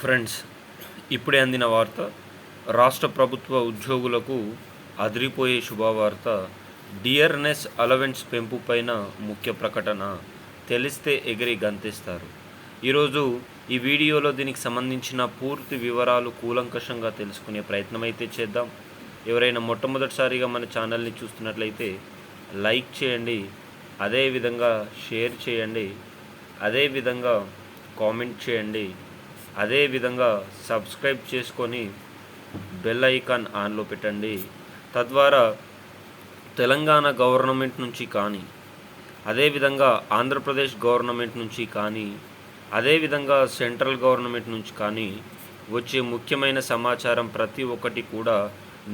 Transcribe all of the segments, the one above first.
Friends ఇప్పుడే అందిన వార్త రాష్ట్ర ప్రభుత్వ ఉద్యోగులకు అదిరిపోయే శుభవార్త డియర్నెస్ అలవెన్స్ పెంపు పైన ముఖ్య ప్రకటన తెలిస్తే ఎగిరి గంతిస్తారు. ఈరోజు ఈ వీడియోలో దీనికి సంబంధించిన పూర్తి వివరాలు కూలంకషంగా తెలుసుకునే ప్రయత్నం అయితే చేద్దాం. ఎవరైనా మొట్టమొదటిసారిగా మన ఛానల్ని చూస్తున్నట్లయితే లైక్ చేయండి అదేవిధంగా షేర్ చేయండి అదేవిధంగా కామెంట్ చేయండి. అదేవిధంగా సబ్స్క్రైబ్ చేసుకొని బెల్ ఐకాన్ ఆన్లో పెట్టండి. తద్వారా తెలంగాణ గవర్నమెంట్ నుంచి కానీ అదేవిధంగా ఆంధ్రప్రదేశ్ గవర్నమెంట్ నుంచి కానీ అదేవిధంగా సెంట్రల్ గవర్నమెంట్ నుంచి కానీ వచ్చే ముఖ్యమైన సమాచారం ప్రతి ఒక్కటి కూడా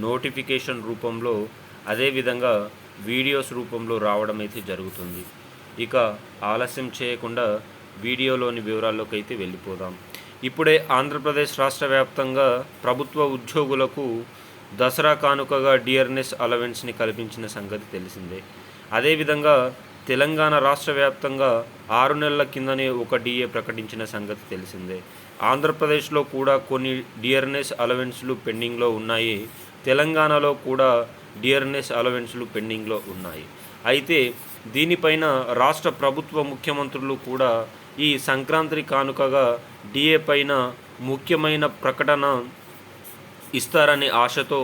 నోటిఫికేషన్ రూపంలో అదేవిధంగా వీడియోస్ రూపంలో రావడం అయితే జరుగుతుంది. ఇక ఆలస్యం చేయకుండా వీడియోలోని వివరాల్లోకి అయితే వెళ్ళిపోదాం. ఇప్పుడే ఆంధ్రప్రదేశ్ రాష్ట్ర వ్యాప్తంగా ప్రభుత్వ ఉద్యోగులకు దసరా కానుకగా డియర్నెస్ అలవెన్స్ని కల్పించిన సంగతి తెలిసిందే. అదేవిధంగా తెలంగాణ రాష్ట్ర వ్యాప్తంగా ఆరు నెలల కిందనే ఒక డిఏ ప్రకటించిన సంగతి తెలిసిందే. ఆంధ్రప్రదేశ్లో కూడా కొన్ని డియర్నెస్ అలవెన్స్లు పెండింగ్లో ఉన్నాయి. తెలంగాణలో కూడా డియర్నెస్ అలవెన్స్లు పెండింగ్లో ఉన్నాయి. అయితే దీనిపైన రాష్ట్ర ప్రభుత్వ ముఖ్యమంత్రులు కూడా ఈ సంక్రాంతి కానుకగా డిఏ పైన ముఖ్యమైన ప్రకటన ఇస్తారనే ఆశతో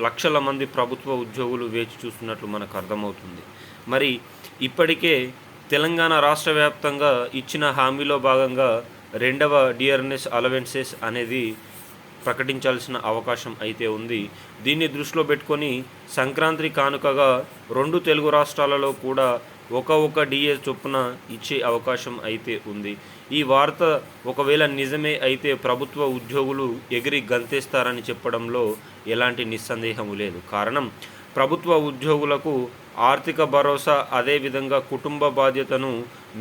లక్షల మంది ప్రభుత్వ ఉద్యోగులు వేచి చూస్తున్నట్లు మనకు అర్థమవుతుంది. మరి ఇప్పటికే తెలంగాణ రాష్ట్ర వ్యాప్తంగా ఇచ్చిన హామీలో భాగంగా రెండవ డిఆర్ఎన్ఎస్ అలవెన్సెస్ అనేది ప్రకటించాల్సిన అవకాశం అయితే ఉంది. దీన్ని దృష్టిలో పెట్టుకొని సంక్రాంతి కానుకగా రెండు తెలుగు రాష్ట్రాలలో కూడా ఒక ఒక డిఏ చొప్పున ఇచ్చే అవకాశం అయితే ఉంది. ఈ వార్త ఒకవేళ నిజమే అయితే ప్రభుత్వ ఉద్యోగులు ఎగిరి గంతేస్తారని చెప్పడంలో ఎలాంటి నిస్సందేహము లేదు. కారణం ప్రభుత్వ ఉద్యోగులకు ఆర్థిక భరోసా అదేవిధంగా కుటుంబ బాధ్యతను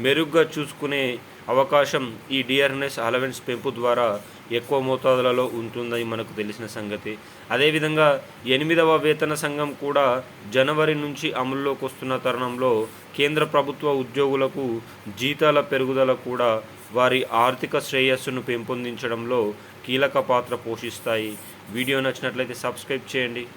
మెరుగ్గా చూసుకునే అవకాశం ఈ డిఆర్ఎన్ఎస్ అలవెన్స్ పెంపు ద్వారా ఎక్కువ మోతాదులలో ఉంటుందని మనకు తెలిసిన సంగతి. అదేవిధంగా ఎనిమిదవ వేతన సంఘం కూడా జనవరి నుంచి అమల్లోకి వస్తున్న తరుణంలో కేంద్ర ప్రభుత్వ ఉద్యోగులకు జీతాల పెరుగుదల కూడా వారి ఆర్థిక శ్రేయస్సును పెంపొందించడంలో కీలక పాత్ర పోషిస్తాయి. వీడియో నచ్చినట్లయితే సబ్స్క్రైబ్ చేయండి.